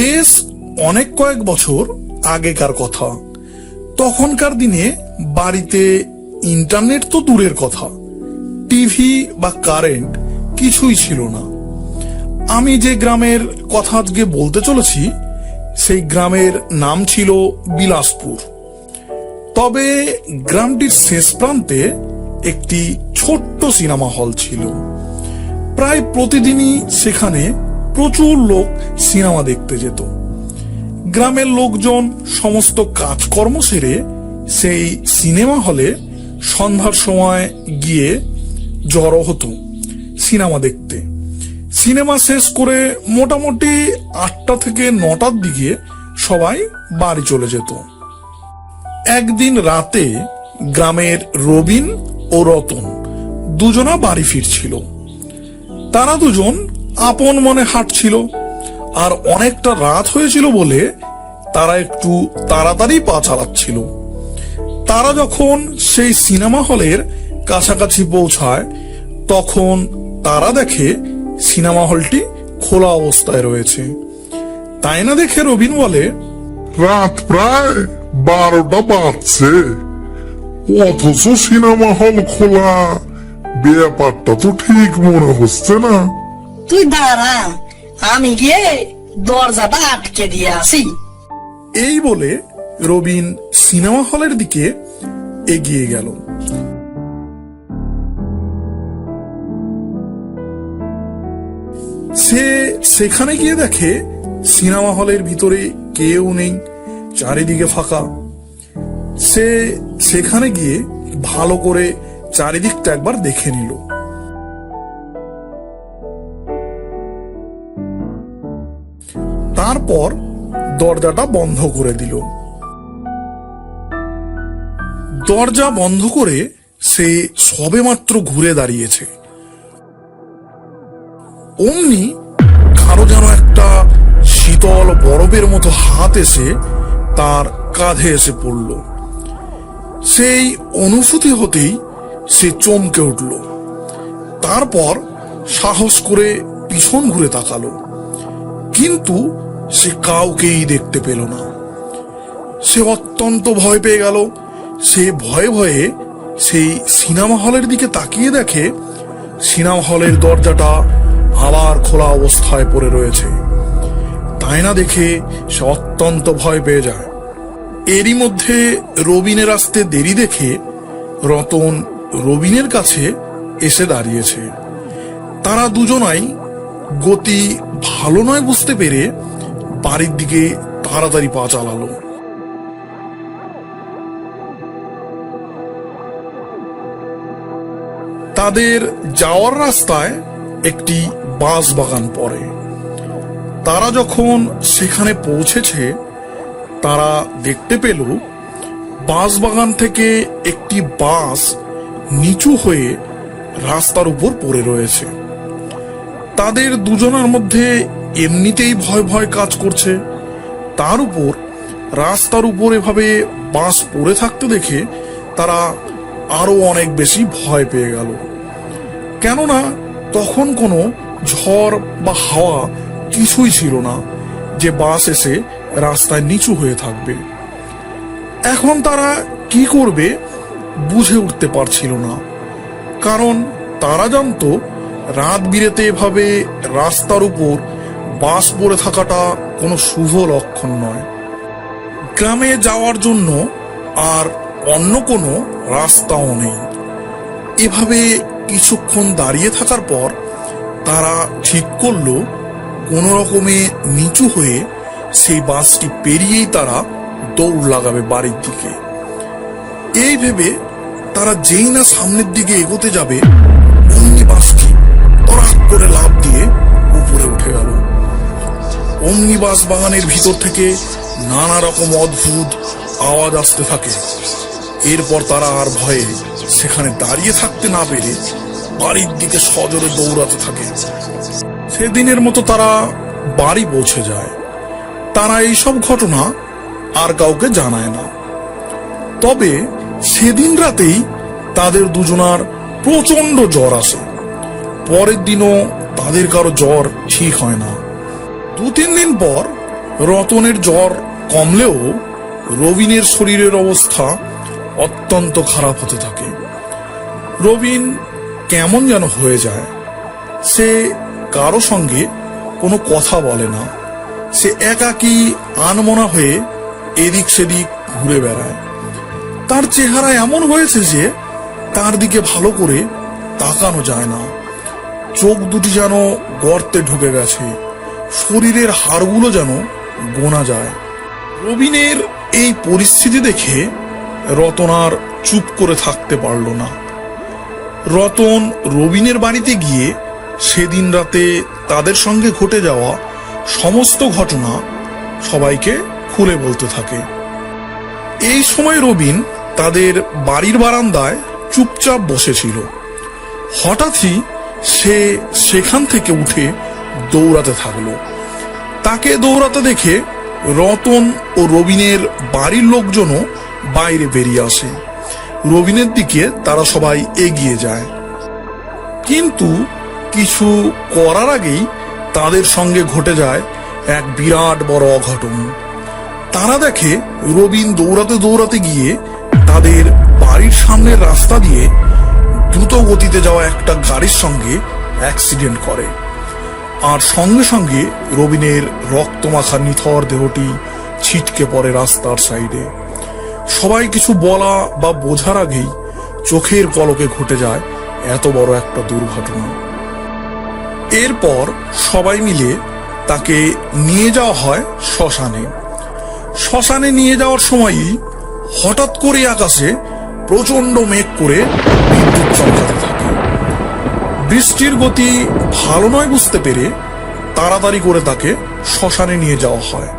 বেশ অনেক কয়েক বছর আগেকার কথা। তখনকার দিনে বাড়িতে ইন্টারনেট তো দূরের কথা। টিভি বা কারেন্ট কিছুই ছিল না। আমি যে গ্রামের কথা আজকে বলতে চলেছি, সেই গ্রামের নাম ছিল বিলাসপুর। তবে গ্রামটির শেষ প্রান্তে একটি ছোট্ট সিনেমা হল ছিল। প্রায় প্রতিদিনই সেখানে প্রচুর লোক সিনেমা দেখতে যেত। গ্রামের লোকজন সমস্ত কাজকর্ম সেরে সেই সিনেমা হলে সন্ধ্যার সময় গিয়ে জড়ো হতো সিনেমা দেখতে। সিনেমা শেষ করে মোটামুটি আটটা থেকে নটার দিকে সবাই বাড়ি চলে যেত। একদিন রাতে গ্রামের রবিন ও রতন দুজনা বাড়ি ফিরছিল। তারা দুজন আপন মনে হাঁটছিল, আর অনেকটা রাত হয়েছিল বলে তারা একটু তাড়াতাড়ি পা চালাচ্ছিল। তারা যখন সেই সিনেমা হলের কাছাকাছি পৌঁছায়, তখন তারা দেখে সিনেমা হলটি খোলা অবস্থায় রয়েছে। তাই না দেখে রবিন বলে, রাত প্রায় বারোটা বাজছে অথচ সিনেমা হল খোলা, ব্যাপারটা তো ঠিক মনে হচ্ছে না। তুই দাঁড়া, আমি গিয়ে দরজাটা আটকে দিয়ে আসি। এই বলে রবিন সিনেমা হলের দিকে এগিয়ে গেল। সে সেখানে গিয়ে দেখে সিনেমা হলের ভিতরে কেউ নেই, চারিদিকে ফাঁকা। সে সেখানে গিয়ে ভালো করে চারিদিকটা একবার দেখে নিল। তারপর দরজাটা বন্ধ করে দিল। দরজা বন্ধ করে সে সবেমাত্র ঘুরে দাঁড়িয়েছে। অমনি কারও যেন একটা শীতল বরফের মতো হাত এসে তার কাঁধে এসে পড়ল। সেই অনুভূতি হতেই সে চমকে উঠল। তারপর সাহস করে পিছন ঘুরে তাকালো। কিন্তু সে কাউকেই দেখতে পেল না। সে অত্যন্ত ভয় পেয়ে গেল। সে ভয়ে ভয়ে সেই সিনেমা হলের দিকে তাকিয়ে দেখে সিনেমা হলের দরজাটা আবার খোলা অবস্থায় পড়ে রয়েছে। তাই না দেখে সে অত্যন্ত ভয় পেয়ে যায়। এরই মধ্যে রবিনের আসতে দেরি দেখে রতন রবিনের কাছে এসে দাঁড়িয়েছে। তারা দুজনাই গতি ভালো নয় বুঝতে পেরে বাড়ির দিকে তাড়াতাড়ি পা চালালো। তাদের যাওয়ার রাস্তায় একটি বাঁশ বাগান পড়ে। তারা যখন সেখানে পৌঁছেছে, তারা দেখতে পেল, বাঁশ বাগান থেকে একটি বাঁশ নিচু হয়ে রাস্তার উপর পড়ে রয়েছে। তাদের দুজনের মধ্যে এমনিতেই ভয় ভয় কাজ করছে। তার উপর, রাস্তার উপর এভাবে বাঁশ পড়ে থাকতে দেখে তারা আরও অনেক বেশি ভয় পেয়ে গেল। কেননা তখন কোনো ঝড় বা হাওয়া কিছুই ছিল না, যে বাস এসে রাস্তায় নিচু হয়ে থাকবে। এখন তারা কি করবে বুঝে উঠতে পারছিল না। কারণ তারা জানতো, রাত বিরেতে এভাবে রাস্তার উপর বাস পড়ে থাকাটা কোনো শুভ লক্ষণ নয়। গ্রামে যাওয়ার জন্য আর অন্য কোনো রাস্তাও নেই। এভাবে কিছুক্ষণ দাঁড়িয়ে থাকার পর তারা ঠিক করল, কোনো রকমে নিচু হয়ে সেই বাসটি পেরিয়েই তারা দৌড় লাগাবে বাড়ির দিকে। এই ভেবে তারা যেই না সামনের দিকে এগোতে যাবে, অমনি বাসটি তরাক করে লাভ অমনি বাস বাগানের ভিতর থেকে নানা রকম অদ্ভুত আওয়াজ আসতে থাকে। এরপর তারা আর ভয়ে সেখানে দাঁড়িয়ে থাকতে না পেরে বাড়ির দিকে সজোরে দৌড়াতে থাকে। সেদিনের মতো তারা বাড়ি পৌঁছে যায়। তারা এইসব ঘটনা আর কাউকে জানায় না। তবে সেদিন রাতেই তাদের দুজনার প্রচণ্ড জ্বর আসে। পরের দিনও তাদের কারও জ্বর ঠিক হয় না। দু তিন দিন পর রতনের জ্বর কমলেও রবিনের শরীরের অবস্থা অত্যন্ত খারাপ হতে থাকে। রবিন কেমন যেন হয়ে যায়, সে কারও সঙ্গে কোনো কথা বলে না। সে একাকী আনমনা হয়ে এদিক সেদিক ঘুরে বেড়ায়। তার চেহারা এমন হয়েছে যে তার দিকে ভালো করে তাকানো যায় না। চোখ দুটি যেন গর্তে ঢুকে গেছে। শরীরের হাড়গুলো যেন গোনা যায়। রবিনের এই পরিস্থিতি দেখে রতন আর চুপ করে থাকতে পারল না। রতন রবিনের বাড়িতে গিয়ে সেদিন রাতে তাদের সঙ্গে ঘটে যাওয়া সমস্ত ঘটনা সবাইকে খুলে বলতে থাকে। এই সময় রবিন তাদের বাড়ির বারান্দায় চুপচাপ বসেছিল। হঠাৎই সে সেখান থেকে উঠে দৌড়াতে থাকল। তাকে দৌড়াতে দেখে রতন ও রবিনের বাড়ির লোকজনও বাইরে বেরিয়ে আসে। রবিনের দিকে তারা সবাই এগিয়ে যায়। কিন্তু কিছু করার আগেই তাদের সঙ্গে ঘটে যায় এক বিরাট বড় অঘটন। তারা দেখে রবিন দৌড়াতে দৌড়াতে গিয়ে তাদের বাড়ির সামনের রাস্তা দিয়ে দ্রুত গতিতে যাওয়া একটা গাড়ির সঙ্গে অ্যাক্সিডেন্ট করে। আর সঙ্গে সঙ্গে রবিনের রক্তমাখা নিথর দেহটি ছিটকে পড়ে রাস্তার সাইডে। সবাই কিছু বলা বা বোঝার আগেই চোখের পলকে ঘটে যায় এত বড় একটা দুর্ঘটনা। এরপর সবাই মিলে তাকে নিয়ে যাওয়া হয় শ্মশানে। শ্মশানে নিয়ে যাওয়ার সময়ই হঠাৎ করে আকাশে প্রচণ্ড মেঘ করে বিদ্যুৎ চমকাতে থাকে বৃষ্টির গতি ভালো নয় বুঝতে পেরে তাড়াতাড়ি করে তাকে শ্মশানে নিয়ে যাওয়া হয়।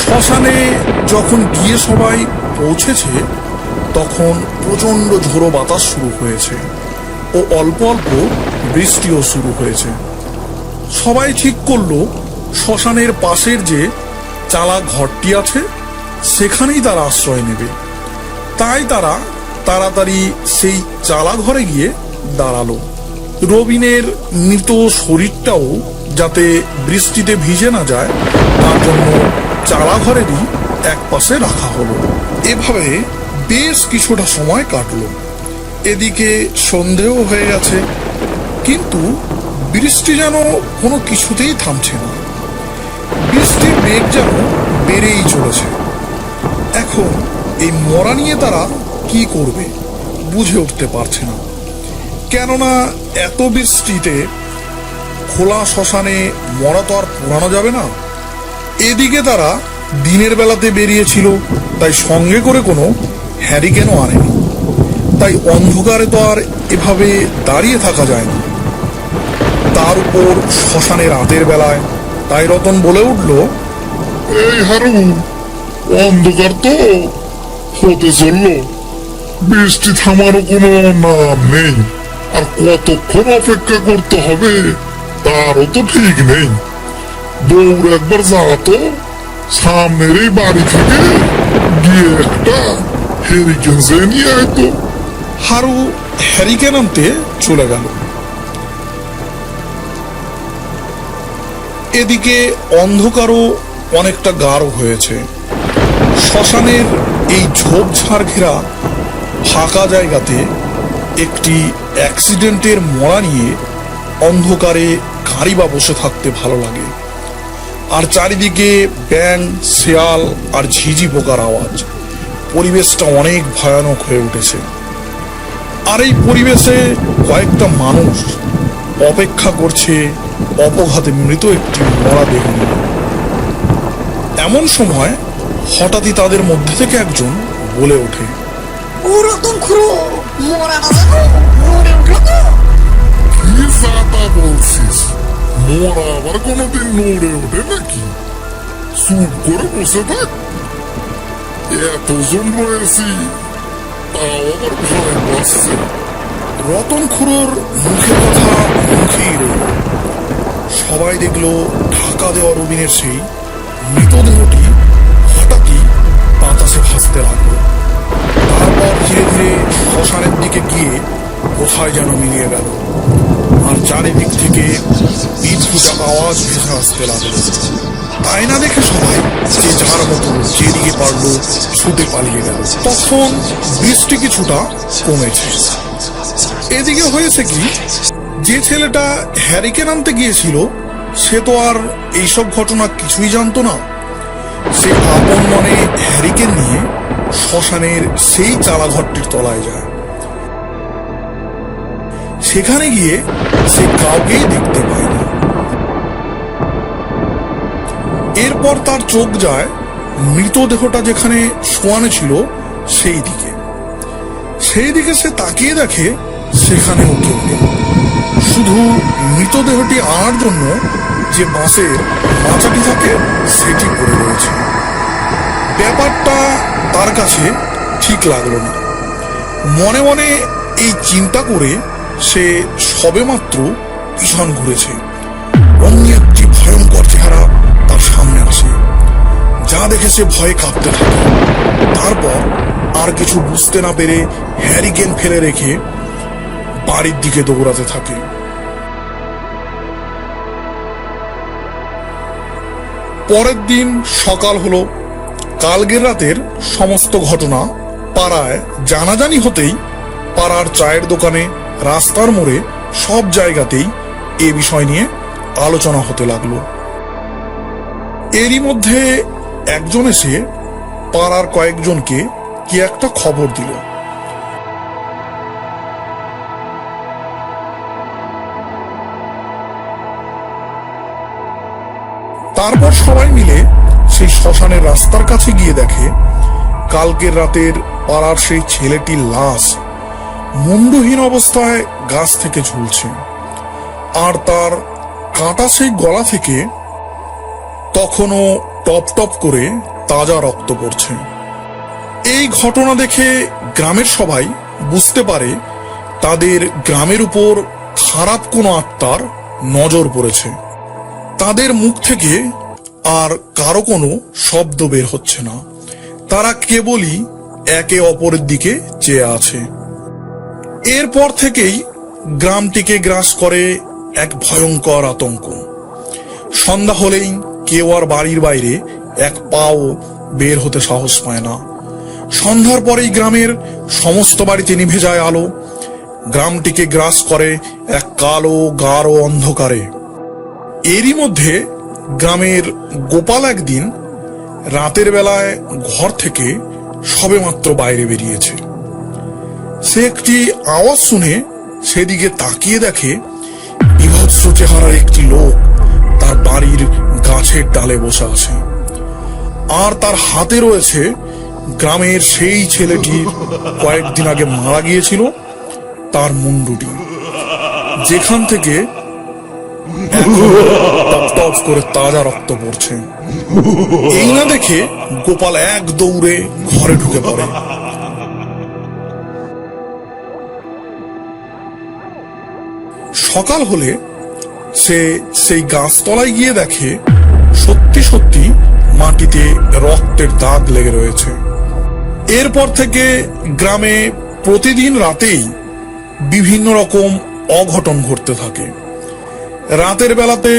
শ্মশানে যখন গিয়ে সবাই পৌঁছেছে তখন প্রচণ্ড ঝোড়ো বাতাস শুরু হয়েছে ও অল্প অল্প বৃষ্টিও শুরু হয়েছে। সবাই ঠিক করল, শ্মশানের পাশের যে চালা ঘরটি আছে, সেখানেই তারা আশ্রয় নেবে। তাই তারা তাড়াতাড়ি সেই চালা ঘরে গিয়ে দাঁড়াল। রবিনের মৃত শরীরটাও যাতে বৃষ্টিতে ভিজে না যায়, তার জন্য চালা ঘরেরই এক পাশে রাখা হলো। এভাবে বেশ কিছুটা সময় কাটলো। এদিকে সন্ধেও হয়ে গেছে, কিন্তু বৃষ্টি যেন কোনো কিছুতেই থামছে না। বৃষ্টির বেগ যেন বেড়েই চলেছে। এখন এই মরা নিয়ে তারা কি করবে বুঝে উঠতে পারছে না। কেননা এত বৃষ্টিতে খোলা শ্মশানে মরা তো আর পোড়ানো যাবে না। এদিকে তারা দিনের বেলাতে বেরিয়েছিল, তাই সঙ্গে করে কোনো হ্যারিকেনও আনেনি। তাই অন্ধকারে তো আর এভাবে দাঁড়িয়ে থাকা যায় না তার উপর শ্মশানে রাতের বেলায় তাই রতন বলে উঠল, এই হারু অন্ধকার তো। হতে চলল। বৃষ্টি থামারও কোনো নাম নেই। আর কতক্ষণ অপেক্ষা করতে হবে, তারও তো ঠিক নেই। দৌড় একবার যা তো। সামনের এই বাড়ি থেকে গিয়ে একটা তো হারু হ্যারিকেন আনতে চলে গেল। এদিকে অন্ধকারও অনেকটা গাঢ় হয়েছে। শ্মশানের এই ঝোপঝাড় ঘেরা ফাঁকা জায়গাতে একটি অ্যাক্সিডেন্টের মরা নিয়ে অন্ধকারে গাড়ি বা বসে থাকতে ভালো লাগে। আর চারিদিকে ব্যাং শেয়াল আর ঝিঝি পোকার আওয়াজ। পরিবেশটা অনেক ভয়ানক হয়ে উঠেছে। আর এই পরিবেশে কয়েকটা মানুষ অপেক্ষা করছে অপঘাতে মৃত একটি মরা দেহ এমন সময় হঠাৎই তাদের মধ্যে থেকে একজন বলে ওঠে খুড়ো মরে উঠল তো। কি যাতা বলছিস? মোরা আবার কোনোদিন নড়ে ওঠে নাকি? চুপ করে বসে থাক। রয়েছি আবার ভয় রতন খুড়োর মুখে কথা মুখেই রইল। সবাই দেখল ঢাকা দেওয়া রবিনের সেই মৃতদেহটি হঠাৎই বাতাসে ভাসতে লাগল। তারপর ধীরে ধীরে শ্মশানের দিকে গিয়ে কোথায় যেন মিলিয়ে গেল। আর চারিদিক থেকে বিদ্যুৎ আওয়াজ ভেসে আসতে লাগল তাই না দেখে সবাই যে যার মতো যেদিকে পারল ছুটে পালিয়ে গেল। তখন বৃষ্টি কিছুটা কমেছে। এদিকে হয়েছে কি, যে ছেলেটা হ্যারিকেন আনতে গিয়েছিল, সে তো আর এইসব ঘটনা কিছুই জানতো না। সে আপন মনে হ্যারিকে নিয়ে শ্মশানের সেই চালাঘরটির তলায় যায়। সেখানে গিয়ে সে কাউকেই দেখতে পায় এরপর তার চোখ যায় মৃতদেহটা যেখানে শোয়ানো ছিল সেই দিকে। সেই দিকে সে তাকিয়ে দেখে সেখানেও কেউ নেই। শুধু মৃতদেহটি আনার জন্য যে বাঁশের মাচাটি থাকে, সেটি পড়ে রয়েছে। ব্যাপারটা তার কাছে ঠিক লাগল না। মনে মনে এই চিন্তা করে সে সবেমাত্র পিছন ঘুরেছে। যা দেখে সে ভয়ে কাঁপতে থাকে। তারপর আর কিছু বুঝতে না পেরে হ্যারিকেন ফেলে রেখে বাড়ির দিকে দৌড়াতে থাকে। পরের দিন সকাল হলো। কালগের রাতের সমস্ত ঘটনা পাড়ায় জানাজানি হতেই পাড়ার চায়ের দোকানে, রাস্তার মোড়ে, সব জায়গাতেই এ বিষয় নিয়ে আলোচনা হতে লাগল। এরই মধ্যে একজন এসে পাড়ার কয়েকজনকে কি একটা খবর দিল। তারপর সবাই মিলে সেই শ্মশানের রাস্তার কাছে গিয়ে দেখে, কালকের রাতের পাড়ার সেই ছেলেটির লাশ মুন্ডহীন অবস্থায় গাছ থেকে ঝুলছে। আর তার কাটা সেই গলা থেকে তখনও টপ টপ করে তাজা রক্ত পড়ছে। এই ঘটনা দেখে গ্রামের সবাই বুঝতে পারে তাদের গ্রামের উপর খারাপ কোনো আত্মার নজর পড়েছে। তাদের মুখ থেকে আর কারও কোনো শব্দ বের হচ্ছে না। তারা কেবলই একে অপরের দিকে চেয়ে আছে। এরপর থেকেই গ্রামটিকে গ্রাস করে এক ভয়ঙ্কর আতঙ্ক। সন্ধ্যা হলেই কেউ আর বাড়ির বাইরে এক পাও বের হতে সাহস পায় না। সন্ধ্যার পরেই গ্রামের সমস্ত বাড়িতে নিভে যায় আলো। গ্রামটিকে গ্রাস করে এক কালো, গাঢ় অন্ধকারে। এরই মধ্যে গ্রামের গোপাল একদিন রাতের বেলায় ঘর থেকে সবেমাত্র বাইরে বেরিয়েছে। সে একটি আওয়াজ শুনে সেদিকে তাকিয়ে দেখে বিভৎস চেহারার একটি লোক তার বাড়ির গাছের ডালে বসে আছে। আর তার হাতে রয়েছে গ্রামের সেই ছেলেটির কয়েকদিন আগে মারা গিয়েছিল, তার মুন্ডুটি। যেখান থেকে করে তাজা রক্ত পড়ছে। এই না দেখে গোপাল এক দৌড়ে ঘরে ঢুকে পড়ে। সকাল হলে সে সেই গাছতলায় গিয়ে দেখে সত্যি সত্যি মাটিতে রক্তের দাগ লেগে রয়েছে। এরপর থেকে গ্রামে প্রতিদিন রাতেই বিভিন্ন রকম অঘটন ঘটতে থাকে। রাতের বেলাতে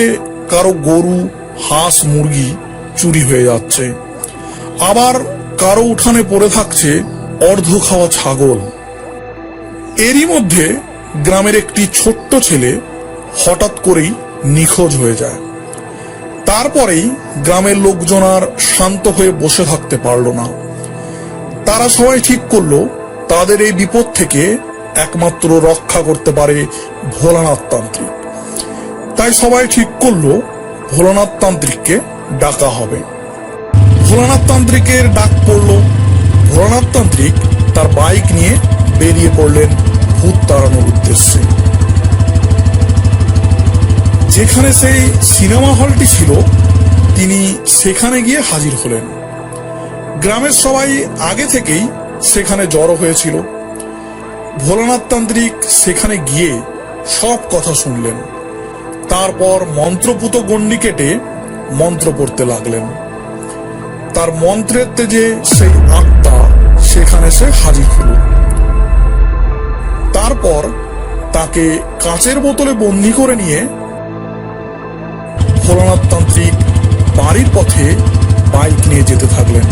কারও গরু, হাঁস, মুরগি চুরি হয়ে যাচ্ছে। আবার কারও উঠানে পড়ে থাকছে অর্ধ খাওয়া ছাগল। এরই মধ্যে গ্রামের একটি ছোট্ট ছেলে হঠাৎ করেই নিখোঁজ হয়ে যায়। তারপরেই গ্রামের লোকজন আর শান্ত হয়ে বসে থাকতে পারল না। তারা সবাই ঠিক করল, তাদের এই বিপদ থেকে একমাত্র রক্ষা করতে পারে ভোলানাথ তান্ত্রিক। তাই সবাই ঠিক করল, ভোলানাথ তান্ত্রিককে ডাকা হবে। ভোলানাথ তান্ত্রিকের ডাক পড়ল। ভোলানাথ তান্ত্রিক তার বাইক নিয়ে বেরিয়ে পড়লেন ভূত তাড়ানোর উদ্দেশ্যে। যেখানে সেই সিনেমা হলটি ছিল, তিনি সেখানে গিয়ে হাজির হলেন। গ্রামের সবাই আগে থেকেই সেখানে জড়ো হয়েছিল। ভোলানাথ তান্ত্রিক সেখানে গিয়ে সব কথা শুনলেন। তারপর মন্ত্রপুত গণ্ডি কেটে মন্ত্র পড়তে লাগলেন। তার মন্ত্রের তেজে সেই আত্মা, সেখানে সে হাজির হল। তারপর তাকে কাঁচের বোতলে বন্দি করে নিয়ে ভোলানাথতান্ত্রিক বাড়ির পথে বাইক নিয়ে যেতে থাকলেন।